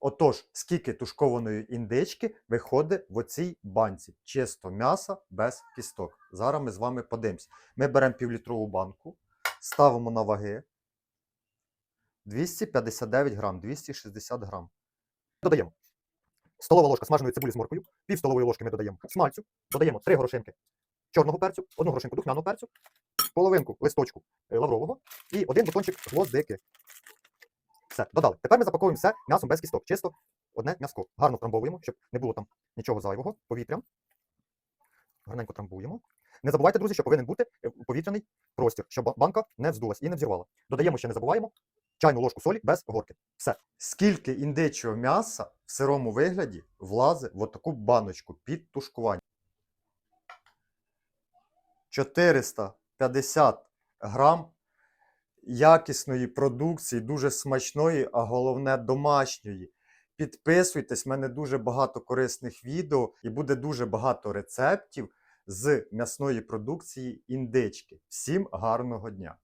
Отож, скільки тушкованої індички виходить в оцій банці? Чисто м'яса без кісток. Зараз ми з вами подивимось. Ми беремо півлітрову банку, ставимо на ваги. 259 грам, 260 грам. Додаємо. Столова ложка смаженої цибулі з моркою, пів столової ложки ми додаємо смальцю, додаємо 3 горошинки чорного перцю, одну горошинку духмяного перцю, половинку листочку е, лаврового і один бутончик гвоздики. Все, додали. Тепер ми запаковуємо все м'ясом без кісток. Чисто одне м'яско. Гарно втрамбовуємо, щоб не було там нічого зайвого, повітря. Гарненько трамбуємо. Не забувайте, друзі, що повинен бути е, повітряний простір, щоб банка не вздулась і не взірвала. Додаємо ще не забуваємо чайну ложку солі без горки. Все. Скільки індичого м'яса в сирому вигляді влазить в таку баночку під тушкування? 450 грам якісної продукції, дуже смачної, а головне домашньої. Підписуйтесь, в мене дуже багато корисних відео і буде дуже багато рецептів з м'ясної продукції індички. Всім гарного дня!